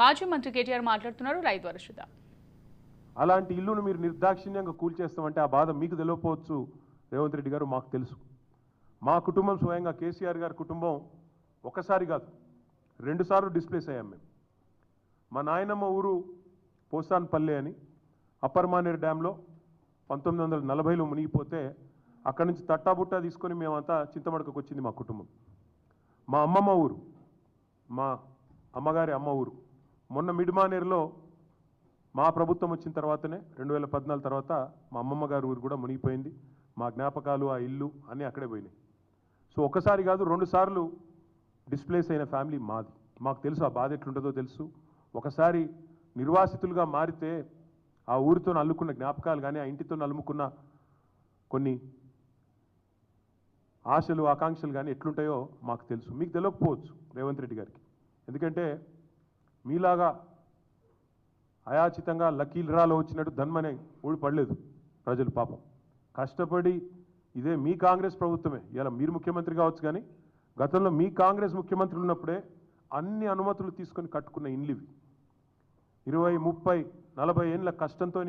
మాజీ మంత్రి కేటీఆర్ మాట్లాడుతున్నారు. రైతు వరషుద అలాంటి ఇల్లును మీరు నిర్దాక్షిణ్యంగా కూల్చేస్తామంటే ఆ బాధ మీకు తెలియకపోవచ్చు రేవంత్ రెడ్డి గారు మాకు తెలుసు. మా కుటుంబం స్వయంగా కేసీఆర్ గారి కుటుంబం ఒకసారి కాదు రెండుసార్లు డిస్ప్లేస్ అయ్యాం మేము. మా నాయనమ్మ ఊరు పోసాన్పల్లె అని అప్పర్ మానేరు డ్యాంలో పంతొమ్మిది వందల నలభైలో మునిగిపోతే అక్కడి నుంచి తట్టాబుట్టా తీసుకొని మేమంతా చింతమడకకు వచ్చింది మా కుటుంబం. మా అమ్మమ్మ ఊరు మా అమ్మగారి అమ్మ ఊరు. మొన్న మిడిమానేరులో మా ప్రభుత్వం వచ్చిన తర్వాతనే రెండు వేల పద్నాలుగు తర్వాత మా అమ్మమ్మ గారి ఊరు కూడా మునిగిపోయింది. మా జ్ఞాపకాలు ఆ ఇల్లు అన్నీ అక్కడే పోయినాయి. సో ఒకసారి కాదు రెండు సార్లు డిస్ప్లేస్ అయిన ఫ్యామిలీ మాది. మాకు తెలుసు ఆ బాధ ఎట్లుంటుందో తెలుసు. ఒకసారి నిర్వాసితులుగా మారితే ఆ ఊరితో అల్లుకున్న జ్ఞాపకాలు కానీ ఆ ఇంటితో అల్లుకున్న కొన్ని ఆశలు ఆకాంక్షలు కానీ ఎట్లుంటాయో మాకు తెలుసు. మీకు తెలియకపోవచ్చు రేవంత్ రెడ్డి గారికి. ఎందుకంటే మీలాగా అయాచితంగా లకీల్రాలో వచ్చినట్టు ధన్మనే ఊడిపడలేదు ప్రజలు పాపం. కష్టపడి ఇదే మీ కాంగ్రెస్ ప్రభుత్వమే. ఇలా మీరు ముఖ్యమంత్రి కావచ్చు కానీ గతంలో మీ కాంగ్రెస్ ముఖ్యమంత్రులు ఉన్నప్పుడే అన్ని అనుమతులు తీసుకొని కట్టుకున్న ఇండ్లు ఇవి. ఇరవై ముప్పై నలభై ఏళ్ళ కష్టంతో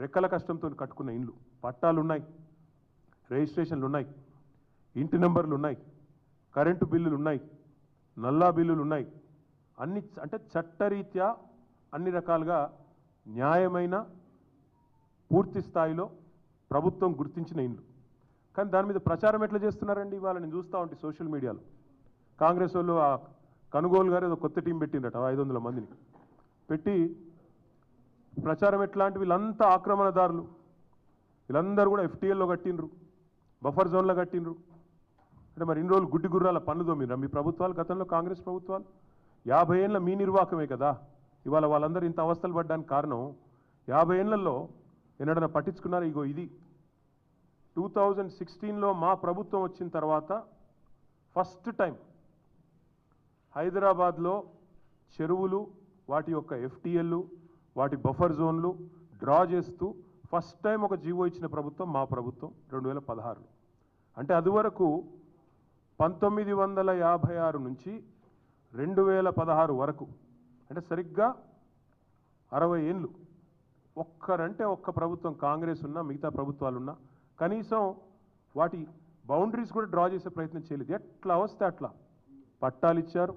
రెక్కల కష్టంతో కట్టుకున్న ఇండ్లు. పట్టాలు ఉన్నాయి రిజిస్ట్రేషన్లు ఉన్నాయి ఇంటి నెంబర్లు ఉన్నాయి కరెంటు బిల్లులు ఉన్నాయి నల్లా బిల్లులు ఉన్నాయి అన్ని అంటే చట్టరీత్యా అన్ని రకాలుగా న్యాయమైన పూర్తి స్థాయిలో ప్రభుత్వం గుర్తించిన ఇండ్లు. కానీ దాని మీద ప్రచారం ఎట్లా చేస్తున్నారండి ఇవాళ? నేను చూస్తూ ఉంటే సోషల్ మీడియాలో. కాంగ్రెస్ వాళ్ళు ఆ కనుగోలు గారు ఏదో కొత్త టీం పెట్టిండట ఐదు వందల మందిని. పెట్టి ప్రచారం ఎట్లాంటి వీళ్ళంతా ఆక్రమణదారులు. వీళ్ళందరూ కూడా ఎఫ్టీఎల్లో కట్టిండ్రు బఫర్ జోన్లో కట్టిండ్రు. అంటే మరి ఇన్ని రోజులు గుడ్డి గుర్రాల పన్ను దొమ్మిరా మీ ప్రభుత్వాలు గతంలో కాంగ్రెస్ ప్రభుత్వాలు? యాభై ఏళ్ళ మీ నిర్వాహకమే కదా. ఇవాళ వాళ్ళందరూ ఇంత అవస్థలు పడ్డానికి కారణం యాభై ఏళ్ళలో ఎన్నడైనా పట్టించుకున్నారు? ఇగో ఇది. టూ థౌజండ్ సిక్స్టీన్లో మా ప్రభుత్వం వచ్చిన తర్వాత ఫస్ట్ టైం హైదరాబాద్లో చెరువులు వాటి యొక్క ఎఫ్టీఎల్లు వాటి బఫర్ జోన్లు డ్రా చేస్తూ ఫస్ట్ టైం ఒక జీవో ఇచ్చిన ప్రభుత్వం మా ప్రభుత్వం రెండు వేల పదహారులో. అంటే అదివరకు పంతొమ్మిది వందల యాభై ఆరు నుంచి రెండు వేల పదహారు వరకు. అంటే సరిగ్గా అరవై ఏళ్ళు ఒక్కరంటే ఒక్క ప్రభుత్వం కాంగ్రెస్ ఉన్నా మిగతా ప్రభుత్వాలున్నా కనీసం వాటి బౌండరీస్ కూడా డ్రా చేసే ప్రయత్నం చేయలేదు. ఎట్లా వస్తే అట్లా? పట్టాలు ఇచ్చారు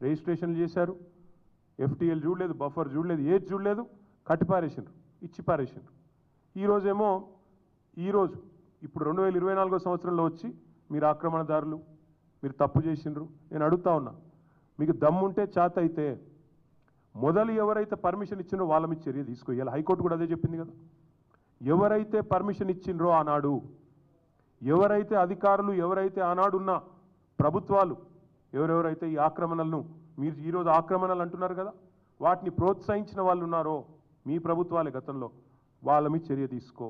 రిజిస్ట్రేషన్లు చేశారు ఎఫ్టీఎల్ చూడలేదు బఫర్ చూడలేదు ఏది చూడలేదు కట్టిపారేసిండ్రు ఇచ్చి పారేసిండ్రు ఈరోజేమో ఈరోజు ఇప్పుడు రెండు వేల ఇరవై నాలుగో సంవత్సరంలో వచ్చి మీరు ఆక్రమణదారులు మీరు తప్పు చేసిండ్రు నేను అడుగుతా ఉన్నా. మీకు దమ్ముంటే చేత అయితే మొదలు ఎవరైతే పర్మిషన్ ఇచ్చిండ్రో వాళ్ళ మీద చర్య తీసుకో హైకోర్టు కూడా అదే చెప్పింది కదా. ఎవరైతే పర్మిషన్ ఇచ్చిండ్రో ఆనాడు ఎవరైతే అధికారులు ఎవరైతే ఆనాడున్న ప్రభుత్వాలు ఎవరెవరైతే ఈ ఆక్రమణలను మీరు ఈరోజు ఆక్రమణలు అంటున్నారు కదా వాటిని ప్రోత్సహించిన వాళ్ళు ఉన్నారో మీ ప్రభుత్వాలే గతంలో వాళ్ళ మీద చర్య తీసుకో.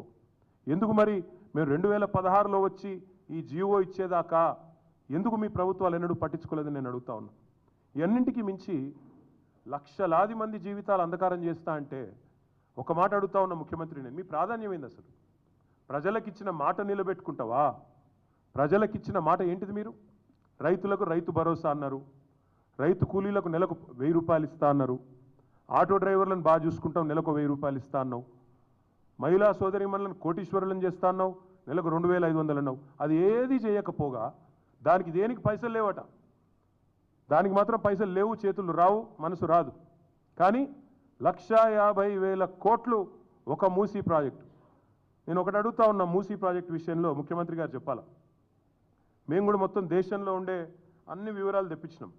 ఎందుకు మరి మేము రెండు వేల పదహారులో వచ్చి ఈ జీవో ఇచ్చేదాకా? ఎందుకు మీ ప్రభుత్వాలు ఎన్నడూ పట్టించుకోలేదని నేను అడుగుతా ఉన్నా. ఇవన్నింటికి మించి లక్షలాది మంది జీవితాలు అంధకారం చేస్తా అంటే ఒక మాట అడుగుతా ఉన్న ముఖ్యమంత్రి నేను మీ ప్రాధాన్యం ఏంది అసలు? ప్రజలకిచ్చిన మాట నిలబెట్టుకుంటావా? ప్రజలకిచ్చిన మాట ఏంటిది మీరు? రైతులకు రైతు భరోసా అన్నారు. రైతు కూలీలకు నెలకు వెయ్యి రూపాయలు ఇస్తా అన్నారు. ఆటో డ్రైవర్లను బాగా చూసుకుంటాం నెలకు వెయ్యి రూపాయలు ఇస్తా అన్నావు. మహిళా సోదరిమణులను కోటీశ్వరులను చేస్తా అన్నావు నెలకు రెండు వేల ఐదు వందలు అన్నావు. అది ఏది చేయకపోగా దానికి దేనికి పైసలు లేవట? దానికి మాత్రం పైసలు లేవు చేతులు రావు మనసు రాదు. కానీ లక్షా యాభై వేల కోట్లు ఒక మూసీ ప్రాజెక్టు. నేను ఒకటి అడుగుతా ఉన్న మూసీ ప్రాజెక్ట్ విషయంలో ముఖ్యమంత్రి గారు చెప్పాలా? మేము కూడా మొత్తం దేశంలో ఉండే అన్ని వివరాలు తెప్పించినాం.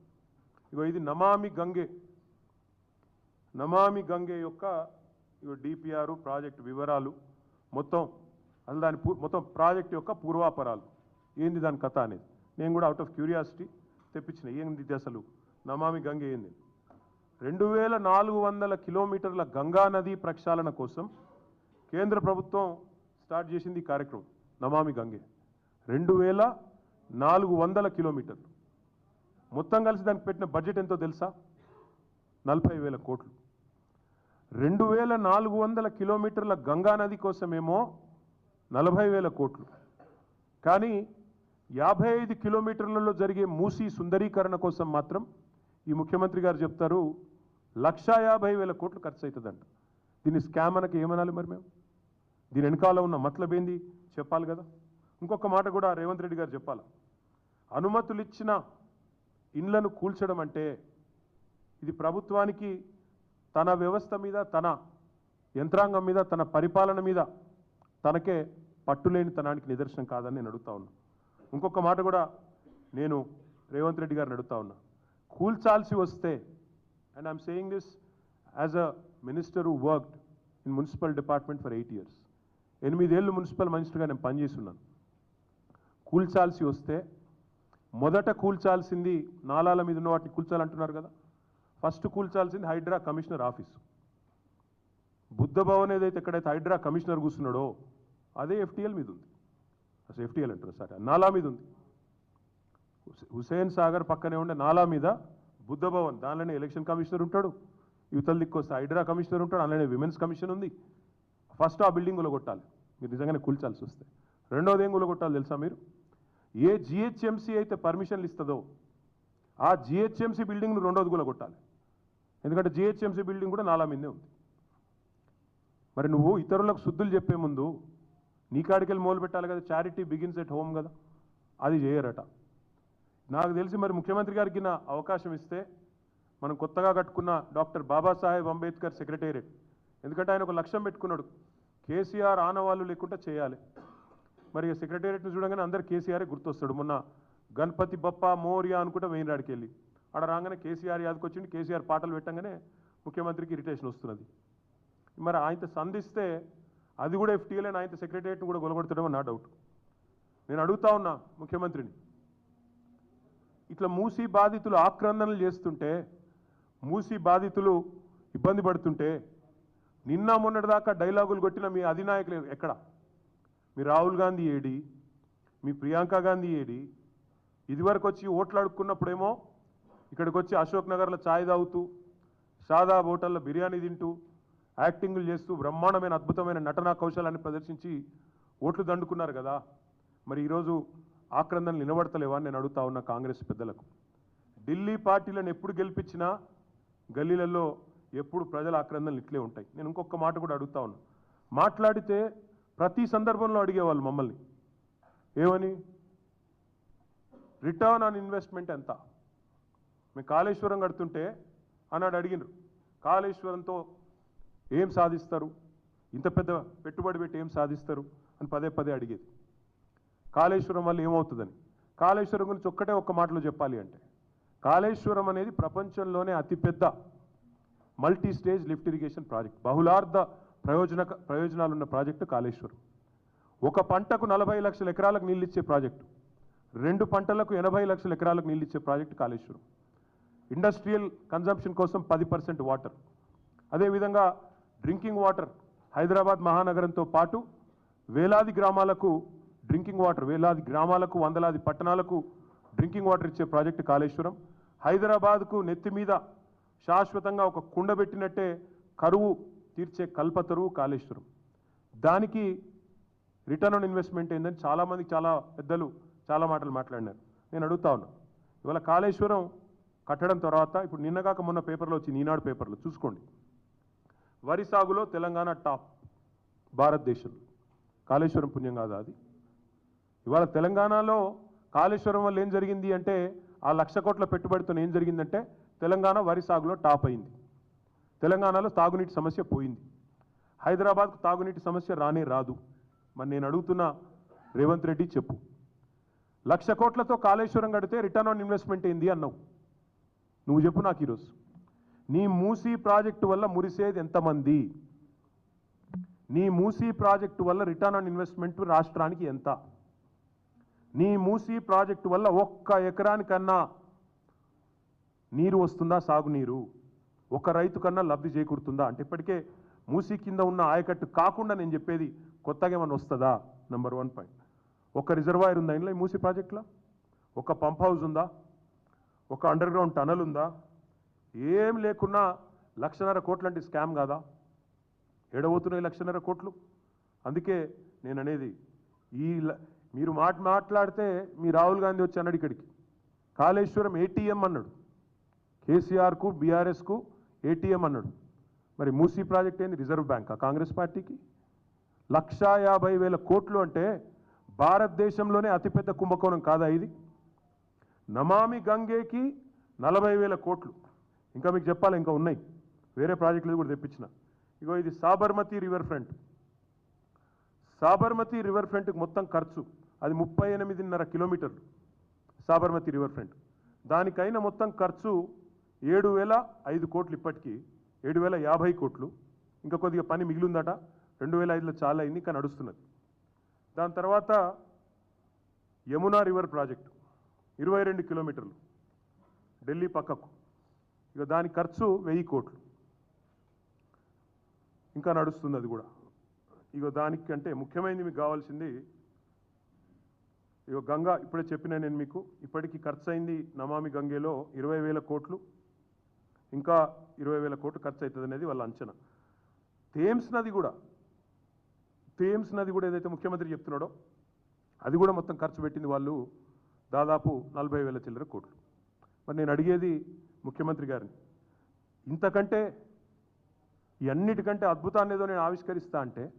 ఇగో ఇది నమామి గంగే. నమామి గంగే యొక్క ఇగో డిపిఆర్ ప్రాజెక్ట్ వివరాలు మొత్తం అసలు దాని మొత్తం ప్రాజెక్ట్ యొక్క పూర్వాపరాలు. ఏంది దాని కథ అనేది? నేను కూడా అవుట్ ఆఫ్ క్యూరియాసిటీ తెప్పించిన ఏంది అసలు? నమామి గంగే ఏంది? రెండు వేల నాలుగు వందల కిలోమీటర్ల గంగా నది ప్రక్షాళన కోసం కేంద్ర ప్రభుత్వం స్టార్ట్ చేసింది ఈ కార్యక్రమం నమామి గంగే. రెండు వేల నాలుగు వందల కిలోమీటర్లు. మొత్తం కలిసి దానికి పెట్టిన బడ్జెట్ ఎంతో తెలుసా? నలభై వేల కోట్లు. రెండు వేల నాలుగు వందల కిలోమీటర్ల గంగా నది కోసమేమో నలభై వేల కోట్లు. కానీ యాభై ఐదు కిలోమీటర్లలో జరిగే మూసీ సుందరీకరణ కోసం మాత్రం ఈ ముఖ్యమంత్రి గారు చెప్తారు లక్షా యాభై వేల కోట్లు ఖర్చు అవుతుందంట దీన్ని స్కామ్ అనక ఏమనాలి మరి మేము? దీని వెనకాల ఉన్న మతలబ్ ఏంది? చెప్పాలి కదా. ఇంకొక మాట కూడా రేవంత్ రెడ్డి గారు చెప్పాలి. అనుమతులు ఇచ్చిన ఇండ్లను కూల్చడం అంటే ఇది ప్రభుత్వానికి తన వ్యవస్థ మీద తన యంత్రాంగం మీద తన పరిపాలన మీద తనకే పట్టులేని తనానికి నిదర్శనం కాదని నేను అడుగుతా ఉన్నా. ఇంకొక మాట కూడా నేను రేవంత్ రెడ్డి గారిని అడుగుతా ఉన్నా. కూల్చాల్సి వస్తే and I'm saying this as a minister who worked in municipal department for eight years ఎనిమిదేళ్ళు మున్సిపల్ మినిస్టర్గా నేను పనిచేస్తున్నాను. కూల్చాల్సి వస్తే మొదట కూల్చాల్సింది నాలాల మీద ఉన్న వాటిని కూల్చాలంటున్నారు కదా. ఫస్ట్ కూల్చాల్సింది హైడ్రా కమిషనర్ ఆఫీసు. బుద్ధ భవన్ ఏదైతే ఎక్కడైతే హైడ్రా కమిషనర్ కూర్చున్నాడో అదే ఎఫ్టీఎల్ మీద ఉంది. అసలు ఎఫ్టీఎల్ అంటారు సార్. నాలా మీద ఉంది. హుసేన్ సాగర్ పక్కనే ఉండే నాలా మీద బుద్ధ భవన్ దానిలోనే ఎలక్షన్ కమిషనర్ ఉంటాడు. యువతల దిక్కొస్తే హైడ్రా కమిషనర్ ఉంటాడు అందులోనే విమెన్స్ కమిషన్ ఉంది. ఫస్ట్ ఆ బిల్డింగ్ కొట్టాలి మీరు నిజంగానే కూల్చాల్సి వస్తే. రెండోది ఏం కొట్టాలి తెలుసా మీరు? ఏ జిహెచ్ఎంసీ అయితే పర్మిషన్లు ఇస్తుందో ఆ జిహెచ్ఎంసీ బిల్డింగ్ను రెండోది కొట్టాలి ఎందుకంటే జిహెచ్ఎంసీ బిల్డింగ్ కూడా నాలా మీదే ఉంది. మరి నువ్వు ఇతరులకు శుద్ధులు చెప్పే ముందు నీ కాడికెళ్ళి మొదలు పెట్టాలి కదా. చారిటీ బిగిన్స్ ఎట్ హోమ్ కదా. అది చేయరట. నాకు తెలిసి మరి ముఖ్యమంత్రి గారికి నా అవకాశం ఇస్తే మనం కొత్తగా కట్టుకున్న డాక్టర్ బాబాసాహెబ్ అంబేద్కర్ సెక్రటేరియట్. ఎందుకంటే ఆయన ఒక లక్ష్యం పెట్టుకున్నాడు. కేసీఆర్ ఆనవాళ్ళు లేకుండా చేయాలి. మరి సెక్రటేరియట్ని చూడగానే అందరు కేసీఆర్ గుర్తొస్తాడు. మొన్న గణపతి బప్ప మోరియా అనుకుంటే వెయిన్రాడికి వెళ్ళి. ఆడ రాగానే కేసీఆర్ యాదకి కేసీఆర్ పాటలు పెట్టంగానే ముఖ్యమంత్రికి ఇరిటేషన్ వస్తున్నది. మరి ఆయనతో సంధిస్తే అది కూడా ఎఫ్టీఎల్ అండ్ ఆయన సెక్రటరియట్ కూడా గొలగొడతాడేమో నా డౌట్ నేను అడుగుతా ఉన్నా ముఖ్యమంత్రిని. ఇట్లా మూసి బాధితులు ఆక్రందనలు చేస్తుంటే మూసి బాధితులు ఇబ్బంది పడుతుంటే నిన్న మొన్నటిదాకా డైలాగులు కొట్టిన మీ అధినాయకులు ఎక్కడ? మీ రాహుల్ గాంధీ ఏడి మీ ప్రియాంక గాంధీ ఏడి ఇదివరకు వచ్చి ఓట్లు అడుక్కున్నప్పుడేమో ఇక్కడికి వచ్చి అశోక్ నగర్లో ఛాయ్ తాగుతూ షాదాబ్ హోటల్లో బిర్యానీ తింటూ యాక్టింగ్లు చేస్తూ బ్రహ్మాండమైన అద్భుతమైన నటనా కౌశలాన్ని ప్రదర్శించి ఓట్లు దండుకున్నారు కదా. మరి ఈరోజు ఆక్రందనలు నిలబడతలేవా అని నేను అడుగుతా ఉన్న కాంగ్రెస్ పెద్దలకు. ఢిల్లీ పార్టీలను ఎప్పుడు గెలిపించినా గల్లీలలో ఎప్పుడు ప్రజల ఆక్రందనలు ఇట్లే ఉంటాయి. నేను ఇంకొక మాట కూడా అడుగుతా ఉన్నా. మాట్లాడితే ప్రతి సందర్భంలో అడిగేవాళ్ళు మమ్మల్ని. ఏమని? రిటర్న్ ఆన్ ఇన్వెస్ట్మెంట్ ఎంత? మేము కాళేశ్వరం కడుతుంటే అన్నాడు అడిగినారు కాళేశ్వరంతో ఏం సాధిస్తారు? ఇంత పెద్ద పెట్టుబడి పెట్టి ఏం సాధిస్తారు? అని పదే పదే అడిగేది. కాళేశ్వరం వల్ల ఏమవుతుందని? కాళేశ్వరం గురించి ఒక్కటే ఒక్క మాటలో చెప్పాలి అంటే కాళేశ్వరం అనేది ప్రపంచంలోనే అతిపెద్ద multi stage lift irrigation project. బహుళార్థ ప్రయోజన ప్రయోజనాలున్న ప్రాజెక్టు కాళేశ్వరం. ఒక పంటకు నలభై లక్షల ఎకరాలకు నీళ్ళు ఇచ్చే ప్రాజెక్టు. రెండు పంటలకు ఎనభై లక్షల ఎకరాలకు నీళ్ళు ఇచ్చే ప్రాజెక్టు కాళేశ్వరం. ఇండస్ట్రియల్ కన్జంప్షన్ కోసం పది పర్సెంట్ వాటర్. అదేవిధంగా డ్రింకింగ్ వాటర్ హైదరాబాద్ మహానగరంతో పాటు వేలాది గ్రామాలకు డ్రింకింగ్ వాటర్ వేలాది గ్రామాలకు వందలాది పట్టణాలకు డ్రింకింగ్ వాటర్ ఇచ్చే ప్రాజెక్టు కాళేశ్వరం. హైదరాబాద్కు నెత్తి మీద శాశ్వతంగా ఒక కుండ పెట్టినట్టే కరువు తీర్చే కల్పతరువు కాళేశ్వరం. దానికి రిటర్న్ ఆన్ ఇన్వెస్ట్మెంట్ ఏందని చాలామంది చాలా పెద్దలు చాలా మాటలు మాట్లాడినారు. నేను అడుగుతా ఉన్నా ఇవాళ కాళేశ్వరం కట్టడం తర్వాత ఇప్పుడు నిన్నగాక మొన్న పేపర్లో వచ్చింది ఈనాడు పేపర్లో చూసుకోండి. వరి సాగులో తెలంగాణ టాప్ భారతదేశంలో. కాళేశ్వరం పుణ్యం కాదా అది? ఇవాళ తెలంగాణలో కాళేశ్వరం వల్ల ఏం జరిగింది అంటే ఆ లక్ష కోట్ల పెట్టుబడితో ఏం జరిగిందంటే తెలంగాణ వరి సాగులో టాప్ అయింది. తెలంగాణలో తాగునీటి సమస్య పోయింది. హైదరాబాద్కు తాగునీటి సమస్య రానే రాదు. మరి నేను అడుగుతున్న రేవంత్ రెడ్డి చెప్పు. లక్ష కోట్లతో కాళేశ్వరం కడితే రిటర్న్ ఆన్ ఇన్వెస్ట్మెంట్ ఏంది అన్నావు? నువ్వు చెప్పు నాకు ఈరోజు. నీ మూసీ ప్రాజెక్టు వల్ల మురిసేది ఎంతమంది? నీ మూసీ ప్రాజెక్టు వల్ల రిటర్న్ ఆన్ ఇన్వెస్ట్మెంట్ రాష్ట్రానికి ఎంత? నీ మూసీ ప్రాజెక్టు వల్ల ఒక్క ఎకరానికన్నా నీరు వస్తుందా సాగునీరు? ఒక రైతు కన్నా లబ్ధి చేకూరుతుందా? అంటే ఇప్పటికే మూసీ కింద ఉన్న ఆయకట్టు కాకుండా నేను చెప్పేది కొత్తగా ఏమైనా వస్తుందా? నెంబర్ వన్ పాయింట్ ఒక రిజర్వాయర్ ఉందా ఇంట్లో ఈ మూసీ ప్రాజెక్టులో? ఒక పంప్ హౌస్ ఉందా? ఒక అండర్ గ్రౌండ్ టనల్ ఉందా? ఏం లేకున్నా లక్షన్నర కోట్లు అంటే స్కామ్ కాదా? ఎడబోతున్నాయి లక్షన్నర కోట్లు. అందుకే నేను అనేది ఈ ల- మీరు మాట మాట్లాడితే మీ రాహుల్ గాంధీ వచ్చి అన్నాడు ఇక్కడికి. కాళేశ్వరం ఏటీఎం అన్నాడు. కేసీఆర్కు బీఆర్ఎస్కు ఏటీఎం అన్నాడు. మరి మూసీ ప్రాజెక్ట్ ఏంది? Reserve Bank? కాంగ్రెస్ పార్టీకి? లక్షా యాభై వేల కోట్లు అంటే భారతదేశంలోనే అతిపెద్ద కుంభకోణం కాదా ఇది? నమామి గంగేకి నలభై వేల కోట్లు. ఇంకా మీకు చెప్పాలి ఇంకా ఉన్నాయి. వేరే ప్రాజెక్టులు కూడా తెప్పించిన. ఇగో ఇది Sabarmati river front. Sabarmati river ఫ్రంట్కి మొత్తం ఖర్చు అది ముప్పై ఎనిమిదిన్నర కిలోమీటర్లు. Sabarmati river front. దానికైన మొత్తం ఖర్చు ఏడు వేల ఐదు కోట్లు ఇప్పటికీ. ఏడు వేల యాభై కోట్లు. ఇంకా కొద్దిగా పని మిగిలిందట. రెండు వేల ఐదులో చాలా అయింది ఇంకా నడుస్తున్నది. దాని తర్వాత యమునా రివర్ ప్రాజెక్టు. ఇరవై రెండు కిలోమీటర్లు. ఢిల్లీ పక్కకు. ఇక దాని ఖర్చు వెయ్యి కోట్లు. ఇంకా నడుస్తుంది అది కూడా. ఇగో దానికంటే ముఖ్యమైనది మీకు కావాల్సింది ఇక గంగా ఇప్పుడే చెప్పిన నేను మీకు ఇప్పటికి ఖర్చు అయింది నమామి గంగేలో ఇరవై వేల కోట్లు. ఇంకా ఇరవై వేల కోట్లు ఖర్చు అవుతుంది అనేది వాళ్ళ అంచనా. థేమ్స్ నది కూడా థేమ్స్ నది కూడా ఏదైతే ముఖ్యమంత్రి చెప్తున్నాడో అది కూడా మొత్తం ఖర్చు పెట్టింది వాళ్ళు దాదాపు నలభై వేల చిల్లర కోట్లు. మరి నేను అడిగేది ముఖ్యమంత్రి గారిని. ఇంతకంటే ఈ అన్నిటికంటే అద్భుతాన్ని ఏదో నేను ఆవిష్కరిస్తా అంటే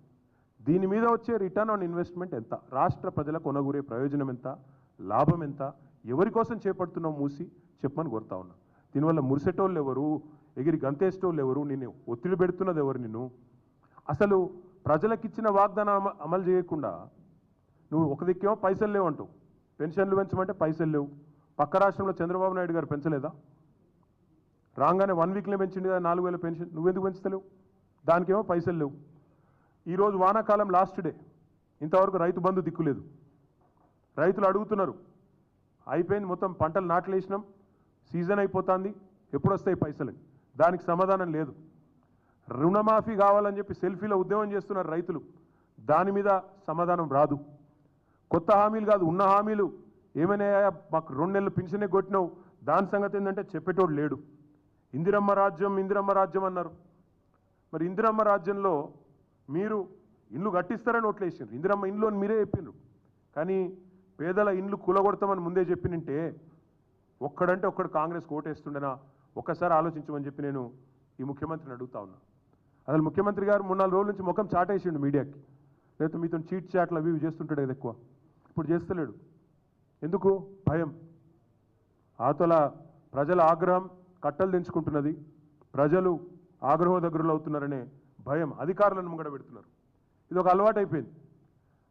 దీని మీద వచ్చే రిటర్న్ ఆన్ ఇన్వెస్ట్మెంట్ ఎంత? రాష్ట్ర ప్రజల కొనగూరే ప్రయోజనం ఎంత? లాభం ఎంత? ఎవరి కోసం చేపడుతున్నావు మూసి? చెప్పమని కోరుతా ఉన్నా. దీనివల్ల మురిసెటోళ్ళు ఎవరు? ఎగిరి గంతేసేటోళ్ళు ఎవరు? నిన్ను ఒత్తిడి పెడుతున్నది ఎవరు నిన్ను? అసలు ప్రజలకిచ్చిన వాగ్దానం అమ- అమలు చేయకుండా నువ్వు ఒక దిక్కేమో పైసలు లేవు అంటావు. పెన్షన్లు పెంచమంటే పైసలు లేవు. పక్క రాష్ట్రంలో చంద్రబాబు నాయుడు గారు పెంచలేదా? రాగానే వన్ వీక్లో పెంచిండు కదా నాలుగు వేల పెన్షన్. నువ్వెందుకు పెంచుతలేవు? దానికేమో పైసలు లేవు. ఈరోజు వానాకాలం లాస్ట్ డే ఇంతవరకు రైతు బంధు దిక్కులేదు రైతులు అడుగుతున్నారు అయిపోయింది మొత్తం పంటలు నాట్లేసినాం సీజన్ అయిపోతుంది ఎప్పుడు వస్తాయి పైసలని దానికి సమాధానం లేదు. రుణమాఫీ కావాలని చెప్పి సెల్ఫీలో ఉద్యమం చేస్తున్నారు రైతులు. దాని మీద సమాధానం రాదు. కొత్త హామీలు కాదు ఉన్న హామీలు. ఏమైనా మాకు రెండు నెలలు పింఛనే కొట్టినావు. దాని సంగతి ఏంటంటే చెప్పేటోడు లేడు. ఇందిరమ్మ రాజ్యం ఇందిరమ్మ రాజ్యం అన్నారు. మరి ఇందిరమ్మ రాజ్యంలో మీరు ఇండ్లు కట్టిస్తారని ఓట్లేసారు ఇందిరమ్మ ఇండ్లు అని మీరే చెప్పిండ్రు కానీ పేదల ఇండ్లు కూలగొడతామని ముందే చెప్పినంటే ఒక్కడంటే ఒక్కడు కాంగ్రెస్ ఓటేస్తుండేనా? ఒక్కసారి ఆలోచించమని చెప్పి నేను ఈ ముఖ్యమంత్రిని అడుగుతా ఉన్నా. అసలు ముఖ్యమంత్రి గారు మూడు నాలుగు రోజుల నుంచి ముఖం చాటేసిండు మీడియాకి. లేకపోతే మీతో చీట్ చాట్లు అవి చేస్తుంటాడు కదా ఎక్కువ. ఇప్పుడు చేస్తలేడు. ఎందుకు? భయం. ఆతల ప్రజల ఆగ్రహం కట్టలు తెంచుకుంటున్నది ప్రజలు ఆగ్రహ దగ్గరలో అవుతున్నారనే భయం అధికారులను ముంగడ పెడుతున్నారు. ఇది ఒక అలవాటు అయిపోయింది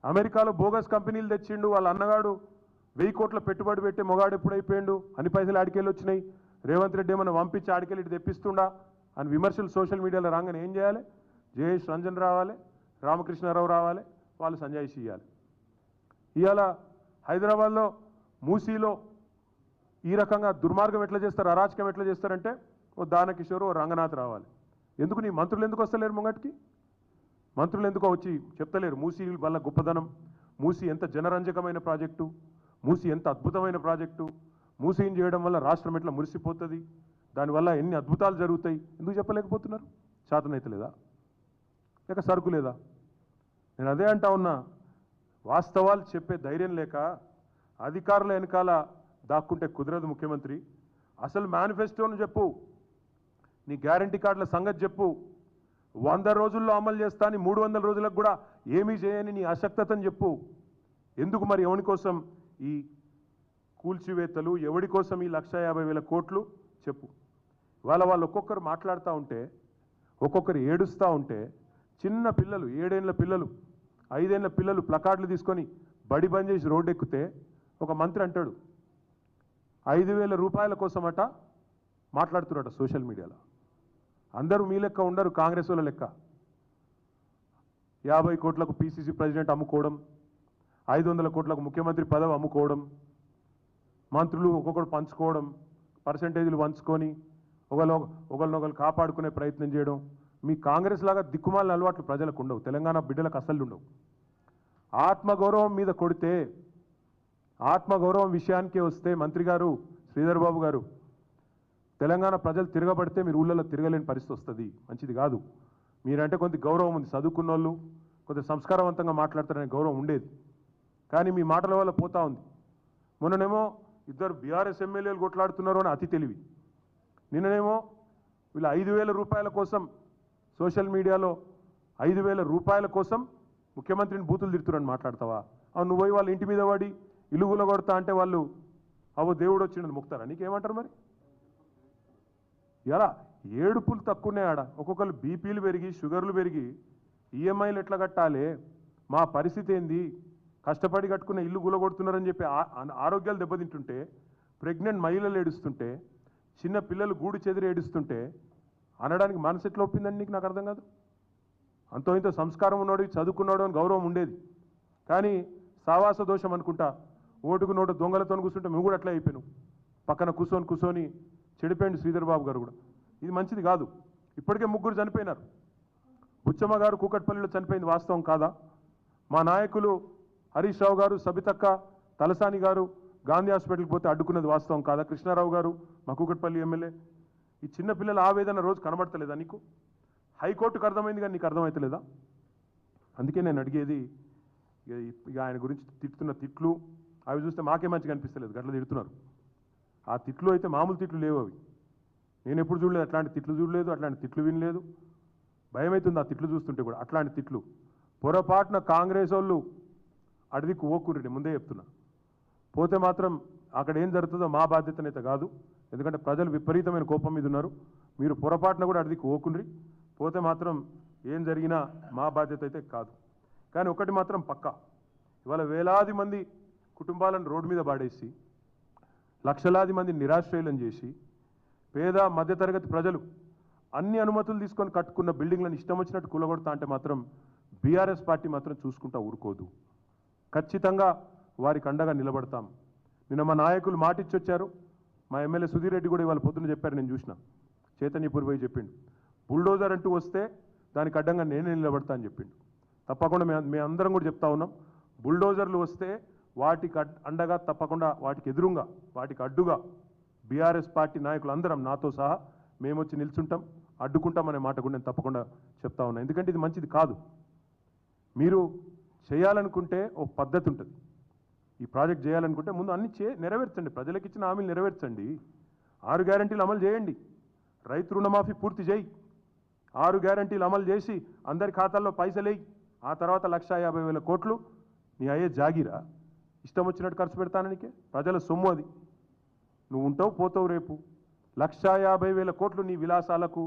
అమెరికాలో బోగస్ కంపెనీలు తెచ్చిండు వాళ్ళ అన్నగాడు వెయ్యి కోట్ల పెట్టుబడి పెట్టి మొగాడు ఎప్పుడు అయిపోయిండు అన్ని పైసలు ఆడికెళ్ళి వచ్చినాయి. రేవంత్ రెడ్డి ఏమన్నా పంపించి ఆడికెళ్ళి ఇటు తెప్పిస్తుండా? అని విమర్శలు సోషల్ మీడియాలో రాగానే ఏం చేయాలి? జయేష్ రంజన్ రావాలి రామకృష్ణారావు రావాలి వాళ్ళు సంజాయిషి ఇవ్వాలి ఇవాళ హైదరాబాద్లో మూసీలో ఈ రకంగా దుర్మార్గం ఎట్లా చేస్తారు అరాచకం ఎట్లా చేస్తారంటే ఓ దానకిషోర్ ఓ రంగనాథ్ రావాలి. ఎందుకు నీ మంత్రులు ఎందుకు వస్తలేరు ముంగటికి? మంత్రులు ఎందుకో వచ్చి చెప్తలేరు? మూసీ వల్ల గొప్పదనం మూసీ ఎంత జనరంజకమైన ప్రాజెక్టు మూసీ ఎంత అద్భుతమైన ప్రాజెక్టు మూసీని చేయడం వల్ల రాష్ట్రం ఎట్లా మురిసిపోతుంది దానివల్ల ఎన్ని అద్భుతాలు జరుగుతాయి ఎందుకు చెప్పలేకపోతున్నారు? శాతనైతే లేదా? లేక సరుకు లేదా? నేను అదే అంటా ఉన్నా వాస్తవాలు చెప్పే ధైర్యం లేక అధికారుల వెనకాల దాక్కుంటే కుదరదు ముఖ్యమంత్రి. అసలు మేనిఫెస్టోను చెప్పు. నీ గ్యారంటీ కార్డుల సంగతి చెప్పు. వంద రోజుల్లో అమలు చేస్తాని మూడు వందల రోజులకు కూడా ఏమీ చేయని నీ అశక్తతని చెప్పు. ఎందుకు మరి ఎవరి కోసం ఈ కూల్చివేతలు ఎవడి కోసం ఈ లక్ష యాభై వేల కోట్లు చెప్పు. వాళ్ళ వాళ్ళు ఒక్కొక్కరు మాట్లాడుతూ ఉంటే ఒక్కొక్కరు ఏడుస్తూ ఉంటే చిన్న పిల్లలు ఏడేళ్ళ పిల్లలు ఐదేండ్ల పిల్లలు ప్లకార్డులు తీసుకొని బడి బంద్ చేసి రోడ్డు ఎక్కితే ఒక మంత్రి అంటాడు ఐదు వేల రూపాయల కోసమట మాట్లాడుతున్నారట సోషల్ మీడియాలో. అందరూ మీ లెక్క ఉండరు కాంగ్రెస్ వాళ్ళ లెక్క. యాభై కోట్లకు పీసీసీ ప్రెసిడెంట్ అమ్ముకోవడం ఐదు వందల కోట్లకు ముఖ్యమంత్రి పదవి అమ్ముకోవడం మంత్రులు ఒక్కొక్కరు పంచుకోవడం పర్సంటేజీలు పంచుకొని ఒకళ్ళు ఒకరినొకరు కాపాడుకునే ప్రయత్నం చేయడం మీ కాంగ్రెస్ లాగా దిక్కుమాలిన అలవాట్లు ప్రజలకు ఉండవు తెలంగాణ బిడ్డలకు అసలు ఉండవు. ఆత్మగౌరవం మీద కొడితే ఆత్మగౌరవం విషయానికే వస్తే మంత్రి గారు శ్రీధర్ బాబు గారు తెలంగాణ ప్రజలు తిరగబడితే మీరు ఊళ్ళలో తిరగలేని పరిస్థితి వస్తుంది. మంచిది కాదు. మీరంటే కొంత గౌరవం ఉంది. చదువుకున్న వాళ్ళు కొంత సంస్కారవంతంగా మాట్లాడతారనే గౌరవం ఉండేది. కానీ మీ మాటల వల్ల పోతా ఉంది. మొన్ననేమో ఇద్దరు బీఆర్ఎస్ ఎమ్మెల్యేలు కొట్లాడుతున్నారు అని అతి తెలివి. నిన్ననేమో వీళ్ళు ఐదు వేల రూపాయల కోసం సోషల్ మీడియాలో ఐదు వేల రూపాయల కోసం ముఖ్యమంత్రిని బూతులు తిడుతున్నారని మాట్లాడతావా? అవును నువ్వు పోయి వాళ్ళ ఇంటి మీద పడి ఇలుగుల కొడతా అంటే వాళ్ళు అవో దేవుడు వచ్చిండని ముక్తారా నీకేమంటారు మరి? ఎలా? ఏడుపులు తక్కువనే ఆడ. ఒక్కొక్కరు బీపీలు పెరిగి షుగర్లు పెరిగి ఈఎంఐలు ఎట్లా కట్టాలి? మా పరిస్థితి ఏంది? కష్టపడి కట్టుకున్న ఇల్లు గులగొడుతున్నారని చెప్పి ఆ- ఆరోగ్యాలు దెబ్బతింటుంటే ప్రెగ్నెంట్ మహిళలు ఏడుస్తుంటే చిన్న పిల్లలు గూడు చెదిరి ఏడుస్తుంటే అనడానికి మనసు ఎట్లా ఒప్పిందని నీకు నాకు అర్థం కాదు? అంతో ఇంత సంస్కారం ఉన్నాడు చదువుకున్నాడు అని గౌరవం ఉండేది. కానీ సావాస దోషం అనుకుంటా ఓటుకు నోటు దొంగలతో కూర్చుంటే మేము కూడా అట్లా అయిపోయినాం. పక్కన కూర్చొని కూర్చొని చెడిపోయింది శ్రీధర్ బాబు గారు కూడా. ఇది మంచిది కాదు. ఇప్పటికే ముగ్గురు చనిపోయినారు. బుచ్చమ్మ గారు కూకట్పల్లిలో చనిపోయింది వాస్తవం కాదా? మా నాయకులు హరీష్ రావు గారు సబితక్క తలసాని గారు గాంధీ హాస్పిటల్కి పోతే అడ్డుకున్నది వాస్తవం కాదా? కృష్ణారావు గారు మా కూకట్పల్లి ఎమ్మెల్యే. ఈ చిన్న పిల్లల ఆవేదన రోజు కనబడతలేదా నీకు? హైకోర్టుకు అర్థమైంది కానీ నీకు అర్థమవుతలేదా అందుకే నేను అడిగేది ఇక ఇక ఆయన గురించి తిట్టుతున్న తిట్లు అవి చూస్తే మాకే మంచిగా అనిపిస్తలేదు. గట్ల తిడుతున్నారు. ఆ తిట్లు అయితే మామూలు తిట్లు లేవు అవి. నేను ఎప్పుడు చూడలేదు అట్లాంటి తిట్లు చూడలేదు అట్లాంటి తిట్లు వినలేదు. భయం అవుతుంది ఆ తిట్లు చూస్తుంటే కూడా. అట్లాంటి తిట్లు. పొరపాటున కాంగ్రెస్ వాళ్ళు అడవికి ఓకూరి ముందే చెప్తున్నా. పోతే మాత్రం అక్కడ ఏం జరుగుతుందో మా బాధ్యతనైతే కాదు. ఎందుకంటే ప్రజలు విపరీతమైన కోపం మీద ఉన్నారు. మీరు పొరపాటున కూడా అడవికి ఓకుండ్రి పోతే మాత్రం ఏం జరిగినా మా బాధ్యత అయితే కాదు. కానీ ఒకటి మాత్రం పక్కా. ఇవాళ వేలాది మంది కుటుంబాలను రోడ్డు మీద పాడేసి లక్షలాది మంది నిరాశ్రయులను చేసి పేద మధ్యతరగతి ప్రజలు అన్ని అనుమతులు తీసుకొని కట్టుకున్న బిల్డింగ్లను ఇష్టం వచ్చినట్టు కూలగొడతా అంటే మాత్రం బీఆర్ఎస్ పార్టీ మాత్రం చూసుకుంటా ఊరుకోదు. ఖచ్చితంగా వారికి అండగా నిలబడతాం. నిన్న మా నాయకులు మాటిచ్చొచ్చారు. మా ఎమ్మెల్యే సుధీర్ రెడ్డి కూడా ఇవాళ పొద్దున చెప్పారు నేను చూసిన. చైతన్యపూర్ పోయి చెప్పిండు. బుల్డోజర్ అంటూ వస్తే దానికి అడ్డంగా నేనే నిలబడతా అని చెప్పిండు. తప్పకుండా మేము మేము అందరం కూడా చెప్తా ఉన్నాం. బుల్డోజర్లు వస్తే వాటికి అండగా తప్పకుండా వాటికి ఎదురుగా వాటికి అడ్డుగా బీఆర్ఎస్ పార్టీ నాయకులు అందరం నాతో సహా మేము వచ్చి నిల్చుంటాం అడ్డుకుంటామనే మాట కూడా నేను తప్పకుండా చెప్తా ఉన్నా. ఎందుకంటే ఇది మంచిది కాదు. మీరు చేయాలనుకుంటే ఓ పద్ధతి ఉంటుంది. ఈ ప్రాజెక్ట్ చేయాలనుకుంటే ముందు అన్ని చే నెరవేర్చండి. ప్రజలకు ఇచ్చిన హామీలు నెరవేర్చండి. ఆరు గ్యారంటీలు అమలు చేయండి. రైతు రుణమాఫీ పూర్తి చేయి. ఆరు గ్యారంటీలు అమలు చేసి అందరి ఖాతాల్లో పైసలేయి ఆ తర్వాత లక్ష యాభై వేల కోట్లు నీ అయ్యే జాగిరా. ఇష్టం వచ్చినట్టు ఖర్చు పెడతాననికే? ప్రజల సొమ్ము అది. నువ్వు ఉంటావు పోతావు రేపు. లక్షా యాభై వేల కోట్లు నీ విలాసాలకు